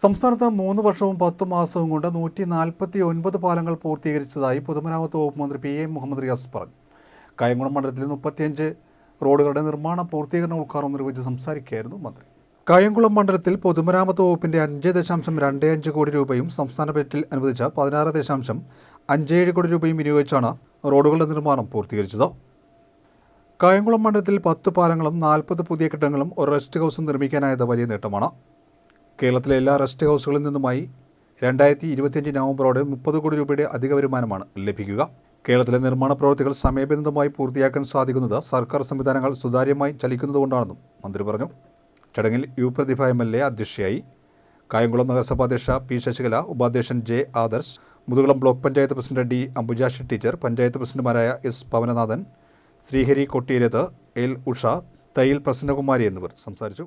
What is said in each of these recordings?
സംസ്ഥാനത്ത് മൂന്ന് വർഷവും പത്ത് മാസവും കൊണ്ട് നൂറ്റി നാൽപ്പത്തി ഒൻപത് പാലങ്ങൾ പൂർത്തീകരിച്ചതായി പൊതുമരാമത്ത് വകുപ്പ് മന്ത്രി പി എ മുഹമ്മദ് റിയാസ് പറഞ്ഞു. കായംകുളം മണ്ഡലത്തിൽ മുപ്പത്തിയഞ്ച് റോഡുകളുടെ നിർമ്മാണ പൂർത്തീകരണ ഉദ്ഘാടനം നിർവഹിച്ച് സംസാരിക്കുകയായിരുന്നു മന്ത്രി. കായംകുളം മണ്ഡലത്തിൽ പൊതുമരാമത്ത് വകുപ്പിന്റെ അഞ്ച് ദശാംശം രണ്ട് അഞ്ച് കോടി രൂപയും സംസ്ഥാന ബജറ്റിൽ അനുവദിച്ച പതിനാറ് ദശാംശം അഞ്ച് ഏഴ് കോടി രൂപയും വിനിയോഗിച്ചാണ് റോഡുകളുടെ നിർമ്മാണം പൂർത്തീകരിച്ചത്. കായംകുളം മണ്ഡലത്തിൽ പത്ത് പാലങ്ങളും നാൽപ്പത് പുതിയ കെട്ടിടങ്ങളും ഒരു റെസ്റ്റ് ഹൗസും നിർമ്മിക്കാനായത് വലിയ നേട്ടമാണ്. കേരളത്തിലെ എല്ലാ റെസ്റ്റ് ഹൗസുകളിൽ നിന്നുമായി രണ്ടായിരത്തി ഇരുപത്തിയഞ്ച് നവംബറോടെ മുപ്പത് കോടി രൂപയുടെ അധിക വരുമാനമാണ് ലഭിക്കുക. കേരളത്തിലെ നിർമ്മാണ പ്രവൃത്തികൾ സമയബന്ധിതമായി പൂർത്തിയാക്കാൻ സാധിക്കുന്നത് സർക്കാർ സംവിധാനങ്ങൾ സുതാര്യമായി ചലിക്കുന്നതുകൊണ്ടാണെന്നും മന്ത്രി പറഞ്ഞു. ചടങ്ങിൽ U Prathibha M L A അധ്യക്ഷയായി കായംകുളം നഗരസഭാ അധ്യക്ഷ പി ശശികല ഉപാധ്യക്ഷൻ J Adarsh Muthukulam block panchayat president D Ambujakshi teacher panchayat പ്രസിഡന്റുമാരായ എസ് പവനനാഥൻ ശ്രീഹരി കൊട്ടിയരത്ത് എൽ ഉഷ തയ്യിൽ പ്രസന്നകുമാരി എന്നിവർ സംസാരിച്ചു.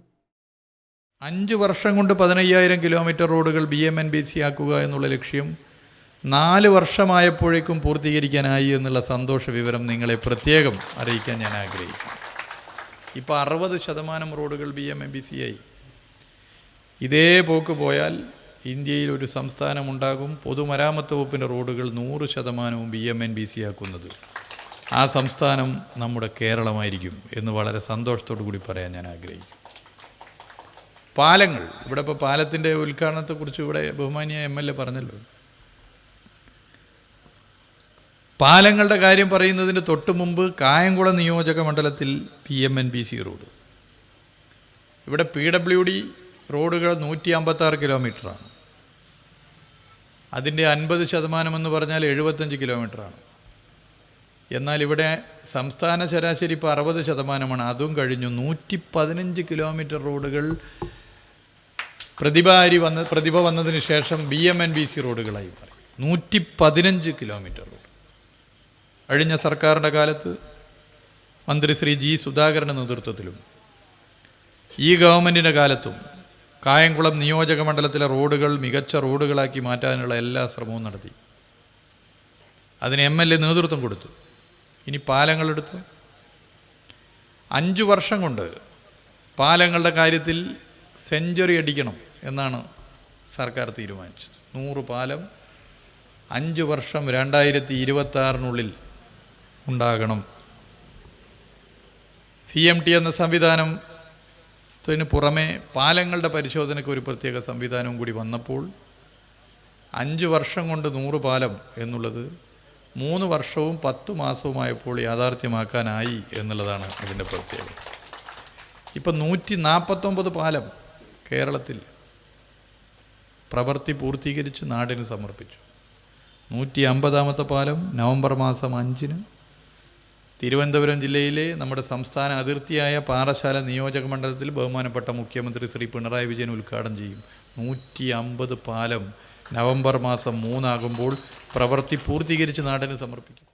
അഞ്ച് വർഷം കൊണ്ട് പതിനയ്യായിരം കിലോമീറ്റർ റോഡുകൾ B M N B C ആക്കുക എന്നുള്ള ലക്ഷ്യം നാല് വർഷമായപ്പോഴേക്കും പൂർത്തീകരിക്കാനായി എന്നുള്ള സന്തോഷ വിവരം നിങ്ങളെ പ്രത്യേകം അറിയിക്കാൻ ഞാൻ ആഗ്രഹിക്കുന്നു. ഇപ്പോൾ അറുപത് ശതമാനം റോഡുകൾ B M N B C ആയി. ഇതേ പോക്ക് പോയാൽ ഇന്ത്യയിൽ ഒരു സംസ്ഥാനമുണ്ടാകും പൊതുമരാമത്ത് വകുപ്പിന്റെ റോഡുകൾ നൂറ് ശതമാനവും B M N B C ആക്കുന്നത്. ആ സംസ്ഥാനം നമ്മുടെ കേരളമായിരിക്കും എന്ന് വളരെ സന്തോഷത്തോടു കൂടി പറയാൻ ഞാൻ ആഗ്രഹിക്കുന്നു. പാലങ്ങൾ. ഇവിടെ ഇപ്പോൾ പാലത്തിന്റെ ഉദ്ഘാടനത്തെക്കുറിച്ച് ഇവിടെ ബഹുമാനിയ എം എൽ എ പറഞ്ഞല്ലോ. പാലങ്ങളുടെ കാര്യം പറയുന്നതിന് തൊട്ട് മുമ്പ് കായംകുളം നിയോജക മണ്ഡലത്തിൽ P M N B C road. ഇവിടെ പി ഡബ്ല്യു ഡി റോഡുകൾ നൂറ്റി അമ്പത്താറ് കിലോമീറ്ററാണ്. അതിന്റെ അൻപത് ശതമാനം എന്ന് പറഞ്ഞാൽ എഴുപത്തഞ്ച് കിലോമീറ്ററാണ്. എന്നാൽ ഇവിടെ സംസ്ഥാന ശരാശരി ഇപ്പോൾ അറുപത് ശതമാനമാണ്. അതും കഴിഞ്ഞു നൂറ്റി പതിനഞ്ച് കിലോമീറ്റർ റോഡുകൾ പ്രതിഭാരി വന്ന പ്രതിഭ വന്നതിന് ശേഷം B M N B C റോഡുകളായി മാറി. നൂറ്റി പതിനഞ്ച് കിലോമീറ്റർ റോഡ്. കഴിഞ്ഞ സർക്കാരിന്റെ കാലത്ത് മന്ത്രി ശ്രീ ജി സുധാകരന്റെ നേതൃത്വത്തിലും ഈ ഗവൺമെന്റിന്റെ കാലത്തും കായംകുളം നിയോജക മണ്ഡലത്തിലെ റോഡുകൾ മികച്ച റോഡുകളാക്കി മാറ്റാനുള്ള എല്ലാ ശ്രമവും നടത്തി. അതിന് എം എൽ എ നേതൃത്വം കൊടുത്തു. ഇനി പാലങ്ങളെടുത്തു അഞ്ചു വർഷം കൊണ്ട് പാലങ്ങളുടെ കാര്യത്തിൽ സെഞ്ചുറി അടിക്കണം. എന്നാണ് സർക്കാർ തീരുമാനിച്ചത്. നൂറ് പാലം അഞ്ച് വർഷം രണ്ടായിരത്തി ഇരുപത്തി ഉണ്ടാകണം. സി എം ടി എന്ന സംവിധാനത്തിന് പുറമെ പാലങ്ങളുടെ പരിശോധനയ്ക്ക് ഒരു പ്രത്യേക സംവിധാനവും കൂടി വന്നപ്പോൾ അഞ്ച് വർഷം കൊണ്ട് നൂറ് പാലം എന്നുള്ളത് മൂന്ന് വർഷവും പത്തു മാസവുമായപ്പോൾ യാഥാർത്ഥ്യമാക്കാനായി എന്നുള്ളതാണ് അതിന്റെ പ്രത്യേകത. ഇപ്പം നൂറ്റി നാൽപ്പത്തൊമ്പത് പാലം കേരളത്തിൽ പ്രവൃത്തി പൂർത്തീകരിച്ച് നാടിന് സമർപ്പിച്ചു. നൂറ്റി അമ്പതാമത്തെ പാലം നവംബർ മാസം അഞ്ചിന് തിരുവനന്തപുരം ജില്ലയിലെ നമ്മുടെ സംസ്ഥാന അതിർത്തിയായ പാറശാല നിയോജക മണ്ഡലത്തിൽ ബഹുമാനപ്പെട്ട മുഖ്യമന്ത്രി ശ്രീ പിണറായി വിജയൻ ഉദ്ഘാടനം ചെയ്യും. നൂറ്റി അമ്പത് പാലം നവംബർ മാസം മൂന്നാകുമ്പോൾ പ്രവൃത്തി പൂർത്തീകരിച്ച് നാടിന് സമർപ്പിക്കും.